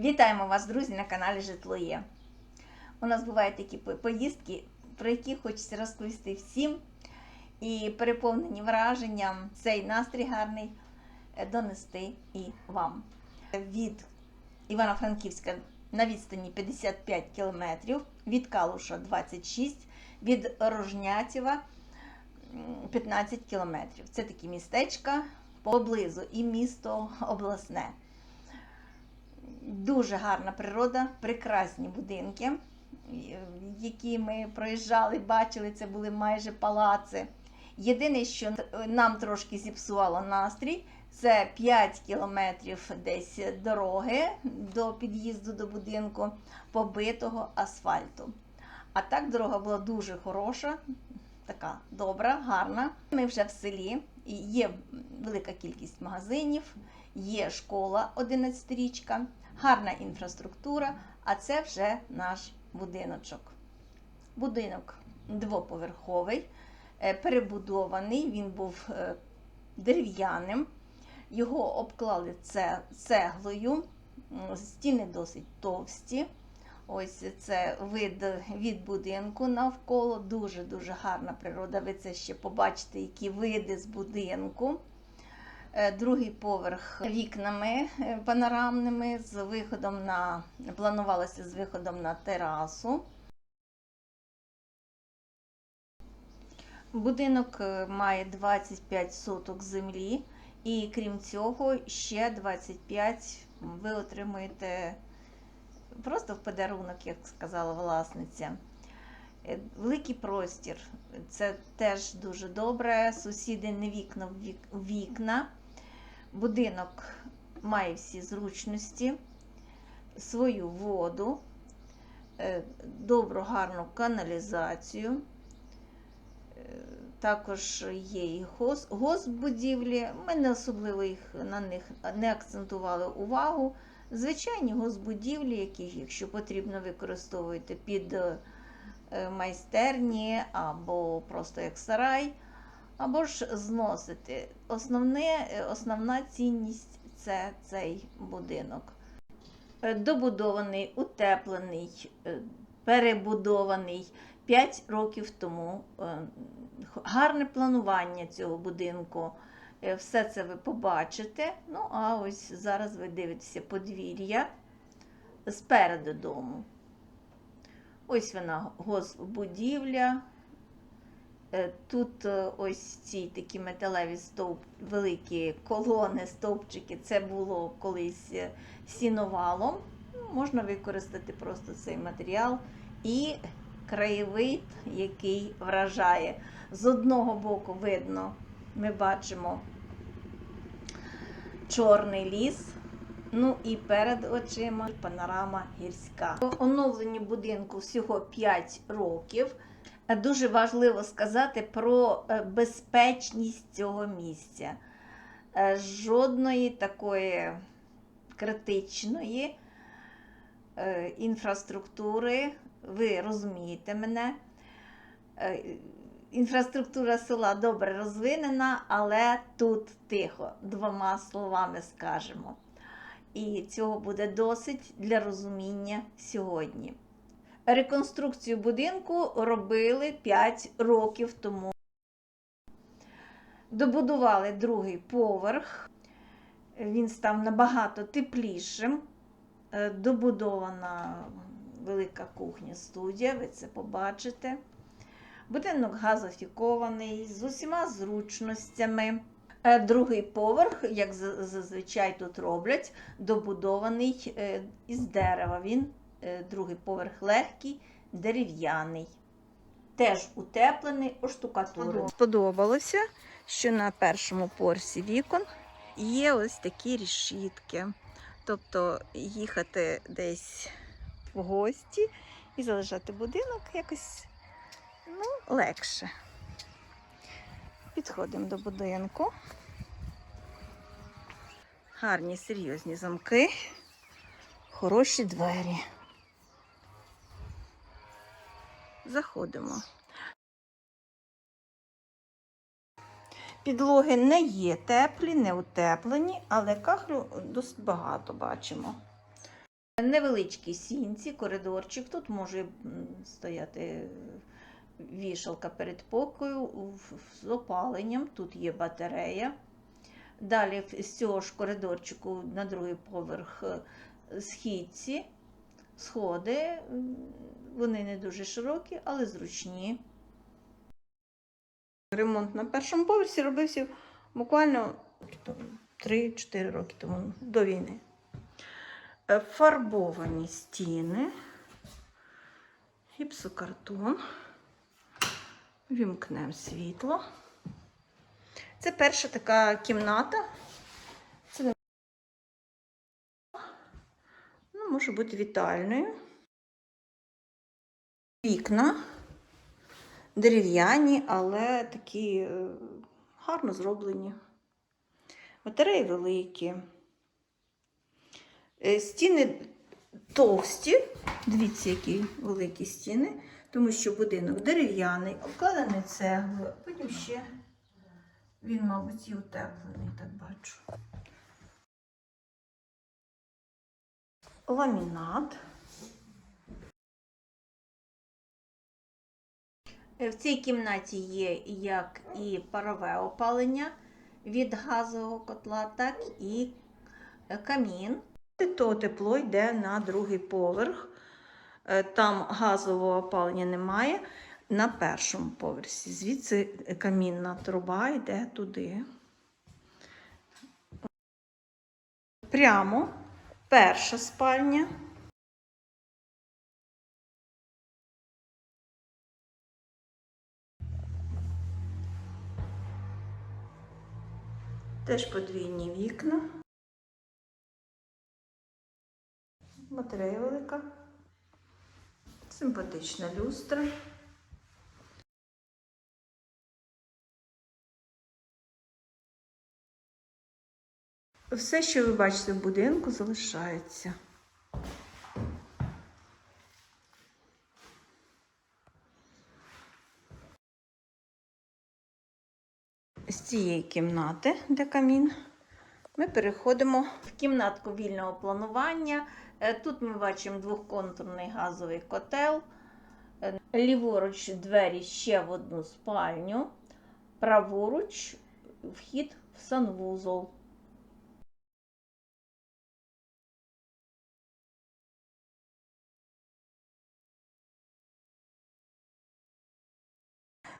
Вітаємо вас, друзі, на каналі Житло Є. У нас бувають такі поїздки, про які хочеться розповісти всім. І переповнені враженням цей настрій гарний е, донести і вам. Від Івано-Франківська на відстані 55 кілометрів, від Калуша 26, від Рожнятєва 15 кілометрів. Це такі містечка поблизу і місто обласне. Дуже гарна природа, прекрасні будинки, які ми проїжджали, бачили, це були майже палаци. Єдине, що нам трошки зіпсувало настрій, це 5 кілометрів десь дороги до під'їзду до будинку побитого асфальту. А так дорога була дуже хороша, така добра, гарна. Ми вже в селі, є велика кількість магазинів, є школа 11-річка, гарна інфраструктура, а це вже наш будиночок. Будинок двоповерховий, е, перебудований, він був е, дерев'яним. Його обклали цеглою, стіни досить товсті. Ось це вид від будинку навколо. Дуже-дуже гарна природа. Ви це ще побачите, які види з будинку. Е, Другий поверх вікнами е, панорамними з виходом на планувалося з виходом на терасу. Будинок е, має 25 соток землі, і крім цього, ще 25 ви отримуєте просто в подарунок, як сказала власниця. Великий простір, це теж дуже добре. Сусіди не вікна в вікна. Будинок має всі зручності, свою воду, е, добру, гарну каналізацію. Е, Також є і госбудівлі. Ми не особливо їх на них не акцентували увагу. Звичайні госбудівлі, які, якщо потрібно, використовуєте під е, майстерні або просто як сарай, або ж зносити. Основне, е, основна цінність це цей будинок. Е, Добудований, утеплений, е, перебудований 5 років тому. Гарне планування цього будинку. Все це ви побачите. Ну, а ось зараз ви дивитеся подвір'я спереду дому. Ось вона госбудівля. Е, Тут е, ось ці такі металеві стовп, великі колони, стовпчики. Це було колись е, сіновалом. Ну, Можна використати просто цей матеріал і краєвид, який вражає. З одного боку видно, ми бачимо чорний ліс. Ну і перед очима панорама гірська. Оновленню будинку всього 5 років. Е, Дуже важливо сказати про е, безпечність цього місця. Е, Жодної такої критичної інфраструктури, ви розумієте мене. Інфраструктура села добре розвинена, але тут тихо, двома словами скажемо. І цього буде досить для розуміння сьогодні. Реконструкцію будинку робили 5 років тому. Добудували другий поверх. Він став набагато теплішим. Е, Добудована велика кухня-студія, ви це побачите. Будинок газофікований з усіма зручностями. Е, Другий поверх, як зазвичай тут роблять, добудований е, із дерева. Він е, другий поверх легкий, дерев'яний. Теж утеплений, оштукатурений. Сподобалося, що на першому поверсі вікон є ось такі рішітки. Тобто їхати десь в гості і залишати будинок якось ну, легше. Підходимо до будинку. Гарні серйозні замки, хороші двері. Заходимо. Підлоги не є теплі, не утеплені, але кахлю досить багато бачимо. Невеличкі сінці, коридорчик. Тут може стояти вішалка перед покою з опаленням. Тут є батарея. Далі з цього ж коридорчику на другий поверх е, східці, сходи. Вони не дуже широкі, але зручні. Ремонт на першому поверсі робився буквально 3-4 роки тому до війни. Е, Фарбовані стіни, гіпсокартон. Вімкнемо світло. Це перша така кімната. Це не- ну, може бути вітальною. Вікна дерев'яні, але такі е, гарно зроблені. Батареї великі. Е, Стіни товсті, дивіться, які великі стіни, тому що будинок дерев'яний, обкладений цеглою, а потім ще він, мабуть, і утеплений, так бачу. Ламінат. Е, В цій кімнаті є як і парове опалення від газового котла, так і е, камін. То тепло йде на другий поверх. Е, Там газового опалення немає. На першому поверсі. Звідси камінна труба йде туди. Прямо перша спальня. Теж подвійні вікна. Батарея велика. Симпатична люстра. Все, що ви бачите в будинку, залишається. З цієї кімнати, де камін, ми переходимо в кімнатку вільного планування. Е, Тут ми бачимо двохконтурний газовий котел. Е, Ліворуч двері ще в одну спальню. Праворуч вхід в санвузол.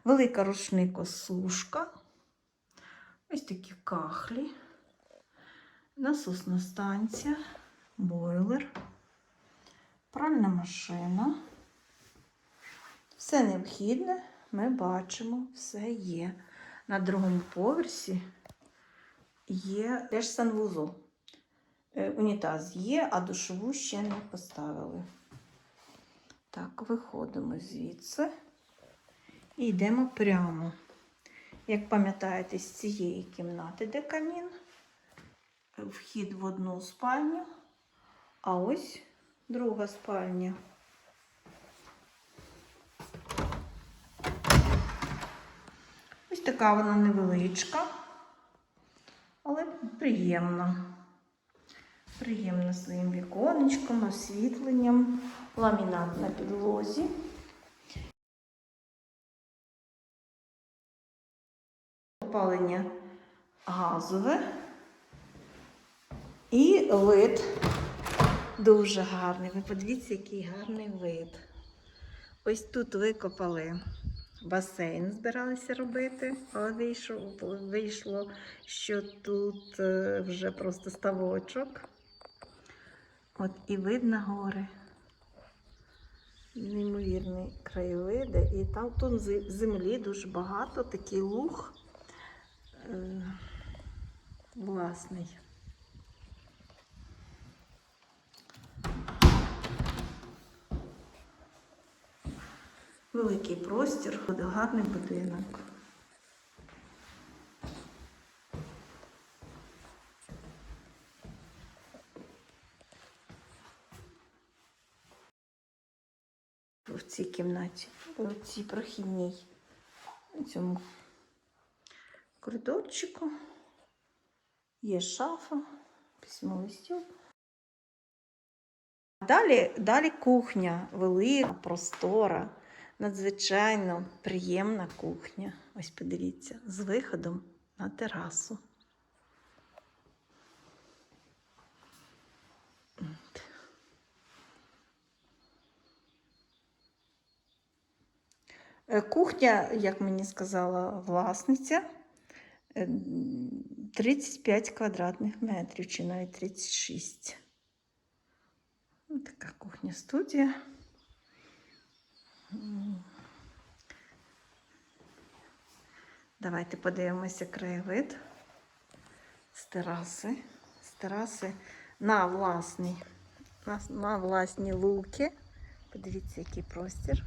Велика рушникосушка. Ось такі кахлі, насосна станція, бойлер, пральна машина. Все необхідне ми бачимо, все є. На другому поверсі є теж санвузол. Е, Унітаз є, а душову ще не поставили. Так, виходимо звідси і йдемо прямо. Як пам'ятаєте, з цієї кімнати, де камін, вхід в одну спальню, а ось друга спальня. Ось така вона невеличка, але приємна. Приємна своїм віконечком, освітленням, ламінат на підлозі. Опалення газове і вид дуже гарний. Ви подивіться, який гарний вид. Ось тут викопали басейн, збиралися робити, але вийшло, вийшло що тут е, вже просто ставочок. От і вид на гори. Неймовірні краєвиди. І там тут землі дуже багато, такий луг власний. Великий простір, гарний будинок. В цій кімнаті, в цій прохідній, цьому коридорчику є шафа, письмовий стіл. далі, далі кухня, велика, простора, надзвичайно приємна кухня. Ось подивіться, з виходом на терасу. Е, Кухня, як мені сказала власниця, 35 квадратних метрів, чи навіть 36. Ось така кухня студія. Давайте подивимося краєвид з тераси. З тераси на власний, на, на власні луки. Подивіться, який простір.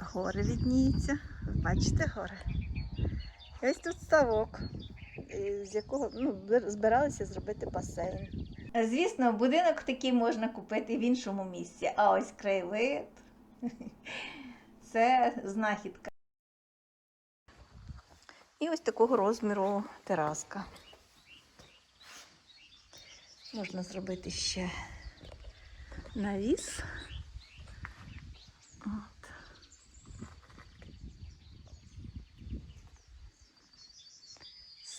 Гори відніються. Бачите гори? Ось тут ставок, з якого ну, збиралися зробити басейн. Звісно, будинок такий можна купити в іншому місці, а ось краєвид це знахідка. І ось такого розміру тераска. Можна зробити ще навіс.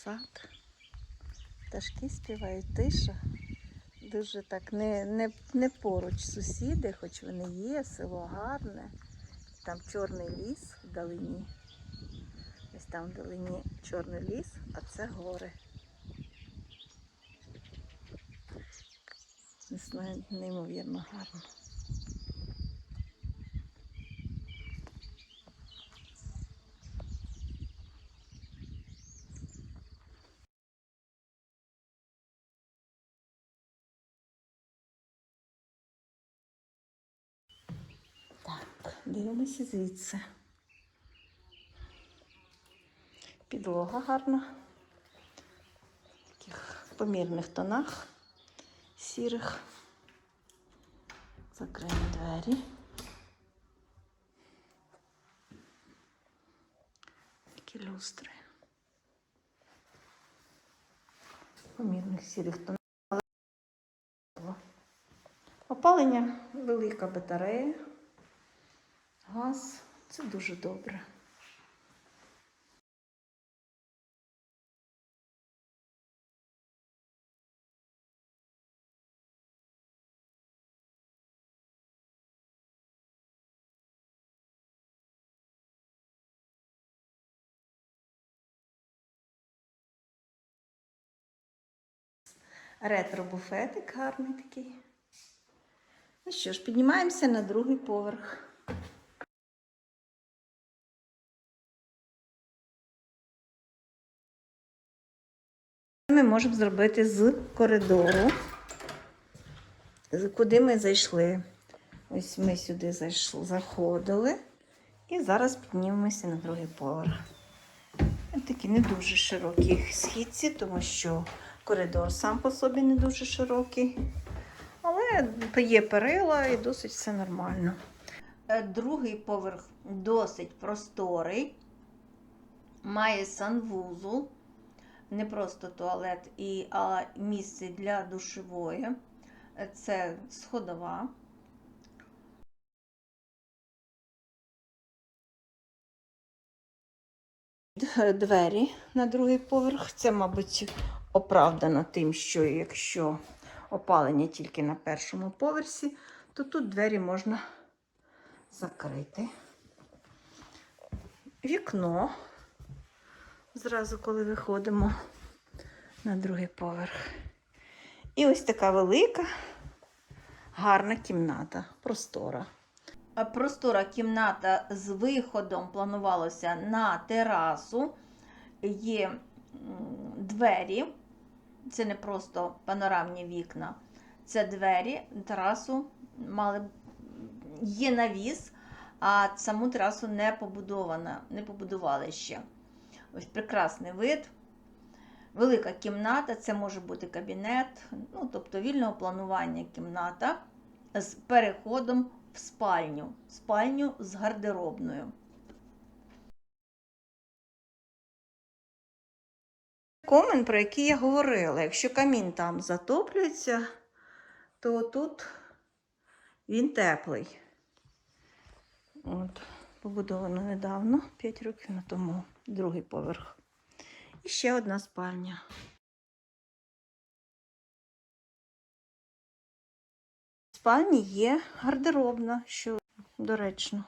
Сад. Пташки співають тиша. Дуже так не, не, не поруч сусіди, хоч вони є, село гарне. Там чорний ліс вдалині. Ось там вдалині чорний ліс, а це гори. Не знаю, неймовірно гарно. Так, дивимося звідси. Підлога гарна. В таких помірних тонах сірих. Закриємо двері. Такі люстри. Помірних сірих тонах. Опалення велика батарея. Газ це дуже добре. Ретро-буфетик гарний такий. Ну що ж, піднімаємося на другий поверх. Ми можемо зробити з коридору, куди ми зайшли. Ось ми сюди зайшли, заходили і зараз піднімемося на другий поверх. Такі не дуже широкі східці, тому що коридор сам по собі не дуже широкий. Але є перила і досить все нормально. Е, Другий поверх досить просторий, має санвузол, не просто туалет, і, а місце для душової. Е, Це сходова. Двері на другий поверх. Це, мабуть, оправдано тим, що якщо опалення тільки на першому поверсі, то тут двері можна закрити. Вікно. Зразу, коли виходимо на другий поверх. І ось така велика, гарна кімната, простора. Простора кімната з виходом планувалося на терасу. Є двері, це не просто панорамні вікна, це двері, терасу мали є навіс, а саму терасу не побудована, не побудували ще. Ось прекрасний вид. Велика кімната, це може бути кабінет, ну, тобто вільного планування кімната з переходом в спальню, спальню з гардеробною. Комен, про який я говорила, якщо камін там затоплюється, то тут він теплий. От, побудовано недавно, 5 років тому, другий поверх. І ще одна спальня. В спальні є гардеробна, що доречно.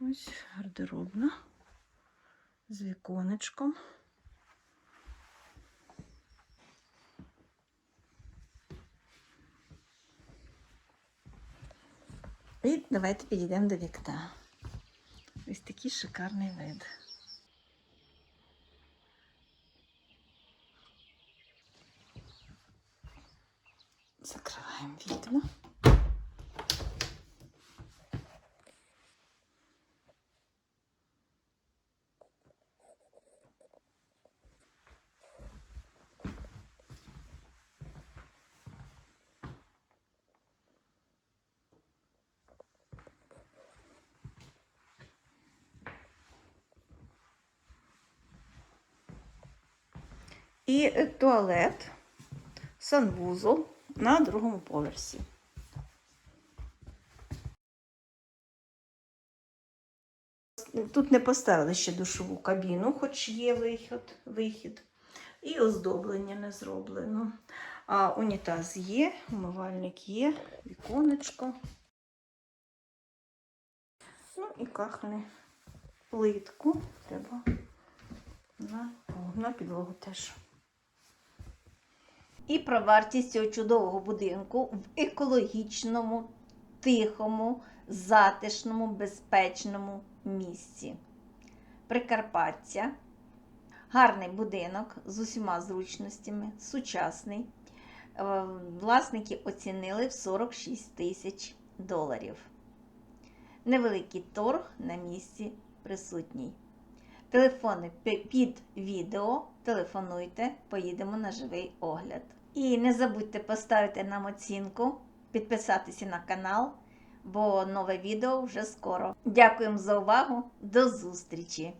Ось гардеробна з віконечком. І давайте підійдемо до вікна. Ось такий шикарний вид. Закриваємо вікна. І е, туалет, санвузол на другому поверсі. Тут не поставили ще душову кабіну, хоч є вихід, вихід. І оздоблення не зроблено. А унітаз є, умивальник є, віконечко. Ну і кахне плитку треба на, на підлогу теж. І про вартість цього чудового будинку в екологічному, тихому, затишному, безпечному місці. Прикарпаття. Гарний будинок з усіма зручностями, сучасний. Е, Власники оцінили в 46 тисяч доларів. Невеликий торг на місці присутній. Телефони під відео. Телефонуйте, поїдемо на живий огляд. І не забудьте поставити нам оцінку, підписатися на канал, бо нове відео вже скоро. Дякуємо за увагу. До зустрічі!